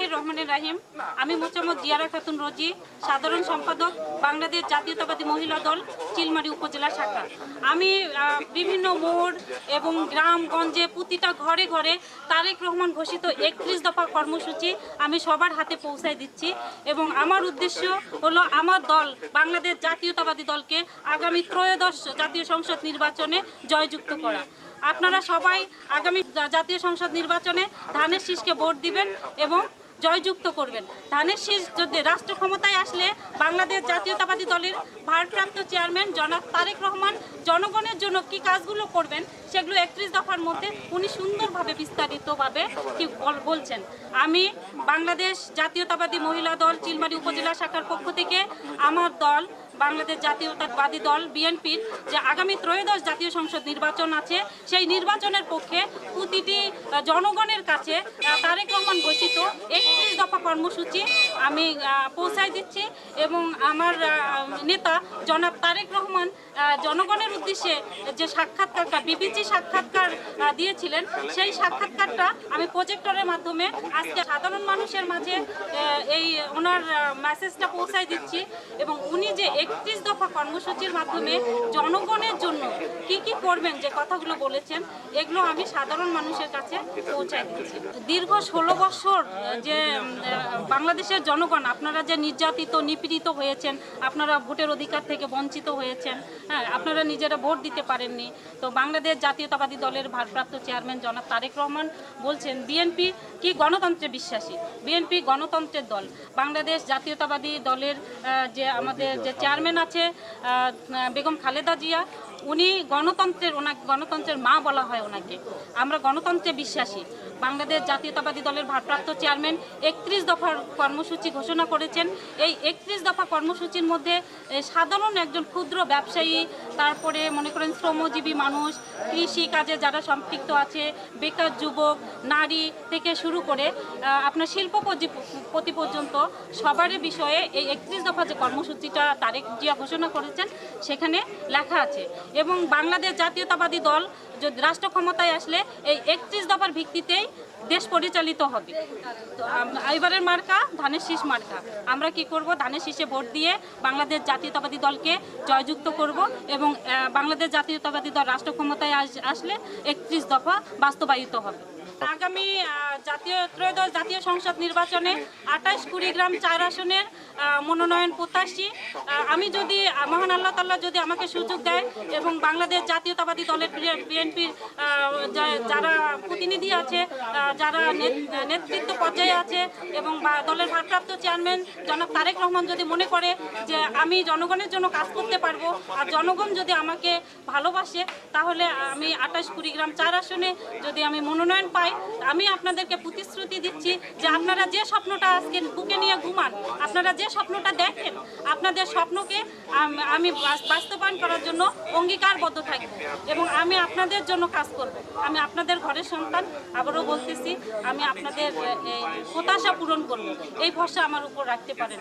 বিসমিল্লাহির রহমানির রাহিম। আমি মোচাম্মদ জিয়ারা খাতুন রোজি, সাধারণ সম্পাদক, বাংলাদেশ জাতীয়তাবাদী মহিলা দল, চিলমারি উপজেলা শাখা। আমি বিভিন্ন মোড় এবং গ্রামগঞ্জে প্রতিটা ঘরে ঘরে তারেক রহমান ঘোষিত একত্রিশ দফা কর্মসূচি আমি সবার হাতে পৌঁছায় দিচ্ছি এবং আমার উদ্দেশ্য হলো আমার দল, বাংলাদেশ জাতীয়তাবাদী দলকে আগামী ত্রয়োদশ জাতীয় সংসদ নির্বাচনে জয়যুক্ত করা। আপনারা সবাই আগামী জাতীয় সংসদ নির্বাচনে ধানের শীষকে ভোট দিবেন এবং জয়যুক্ত করবেন। ধানের শীষ যদি রাষ্ট্র ক্ষমতায় আসলে বাংলাদেশ জাতীয়তাবাদী দলের ভারপ্রাপ্ত চেয়ারম্যান জনাব তারেক রহমান জনগণের জন্য কি কাজগুলো করবেন সেগুলো একত্রিশ দফার মধ্যে উনি সুন্দরভাবে বিস্তারিতভাবে বলছেন। আমি বাংলাদেশ জাতীয়তাবাদী মহিলা দল, চিলমারি উপজেলা শাখার পক্ষ থেকে আমার দল বাংলাদেশ জাতীয়তাবাদী দল, বিএনপির যে আগামী ত্রয়োদশ জাতীয় সংসদ নির্বাচন আছে, সেই নির্বাচনের পক্ষে প্রতিটি জনগণের কাছে তারেক রহমান ঘোষিত একত্রিশ দফা কর্মসূচি আমি পৌঁছায় দিচ্ছি এবং আমার নেতা জনাব তারেক রহমান জনগণের উদ্দেশ্যে যে সাক্ষাৎকারটা, বিবিসি সাক্ষাৎকার দিয়েছিলেন, সেই সাক্ষাৎকারটা আমি প্রজেক্টরের মাধ্যমে আজকে সাধারণ মানুষের মাঝে এই ওনার মেসেজটা পৌঁছায় দিচ্ছি এবং উনি যে একত্রিশ দফা কর্মসূচির মাধ্যমে জনগণের জন্য করবেন, যে কথাগুলো বলেছেন, এগুলো আমি সাধারণ মানুষের কাছে পৌঁছায় দিচ্ছি। দীর্ঘ ষোলো বছর যে বাংলাদেশের জনগণ, আপনারা যে নির্যাতিত, নিপীড়িত হয়েছেন, আপনারা ভোটের অধিকার থেকে বঞ্চিত হয়েছেন হ্যাঁ আপনারা নিজেরা ভোট দিতে পারেননি। তো বাংলাদেশ জাতীয়তাবাদী দলের ভারপ্রাপ্ত চেয়ারম্যান জনাব তারেক রহমান বলছেন, বিএনপি কি গণতন্ত্রে বিশ্বাসী? বিএনপি গণতন্ত্রের দল। বাংলাদেশ জাতীয়তাবাদী দলের যে আমাদের যে চেয়ারম্যান আছে বেগম খালেদা জিয়া উনি গণতন্ত্রের ওনাকে, গণতন্ত্রের মা বলা হয় ওনাকে। আমরা গণতন্ত্রে বিশ্বাসী। বাংলাদেশ জাতীয়তাবাদী দলের ভারপ্রাপ্ত চেয়ারম্যান একত্রিশ দফার কর্মসূচি ঘোষণা করেছেন। এই একত্রিশ দফা কর্মসূচির মধ্যে সাধারণ একজন ক্ষুদ্র ব্যবসায়ী তারপরে মনে করেন শ্রমজীবী মানুষ, কৃষি কাজে যারা সম্পৃক্ত আছে, বেকার যুবক, নারী থেকে শুরু করে আপনার শিল্পপতি পর্যন্ত সবারই বিষয়ে এই একত্রিশ দফা যে কর্মসূচিটা তারেক জিয়া ঘোষণা করেছেন, সেখানে লেখা আছে। এবং বাংলাদেশ জাতীয়তাবাদী দল যদি রাষ্ট্র ক্ষমতায় আসলে এই একত্রিশ দফার ভিত্তিতেই দেশ পরিচালিত হবে। তো এবারের মার্কা, ধানের শীষ মার্কা। আমরা কি করব? ধানের শীষে ভোট দিয়ে বাংলাদেশ জাতীয়তাবাদী দলকে জয়যুক্ত করব এবং আহ, বাংলাদেশ জাতীয়তাবাদী দল রাষ্ট্র ক্ষমতায় আসলে একত্রিশ দফা বাস্তবায়িত হবে। আগামী জাতীয় ত্রয়োদশ জাতীয় সংসদ নির্বাচনে আঠাশ কুড়িগ্রাম চার আসনের মনোনয়ন প্রত্যাশী। আমি যদি, মহান আল্লাহ তাল্লাহ যদি আমাকে সুযোগ দেয় এবং বাংলাদেশ জাতীয়তাবাদী দলের বিএনপির যারা প্রতিনিধি আছে যারা নেতৃত্ব পর্যায়ে আছে এবং দলের ভারপ্রাপ্ত চেয়ারম্যান জনাব তারেক রহমান যদি মনে করে যে আমি জনগণের জন্য কাজ করতে পারব আর জনগণ যদি আমাকে ভালোবাসে, তাহলে আমি আঠাশ কুড়িগ্রাম চার আসনে যদি আমি মনোনয়ন পাই, আমি আপনাদেরকে প্রতিশ্রুতি দিচ্ছি যে আপনারা যে স্বপ্নটা আজকে বুকে নিয়ে ঘুমান, আপনারা যে স্বপ্নটা দেখেন, আপনাদের স্বপ্নকে আমি বাস্তবায়ন করার জন্য অঙ্গীকারবদ্ধ থাকব এবং আমি আপনাদের জন্য কাজ করব। আমি আপনাদের ঘরের সন্তান, আবারও বলতেছি, আমি আপনাদের হতাশা পূরণ করব। এই ভরসা আমার উপর রাখতে পারেন।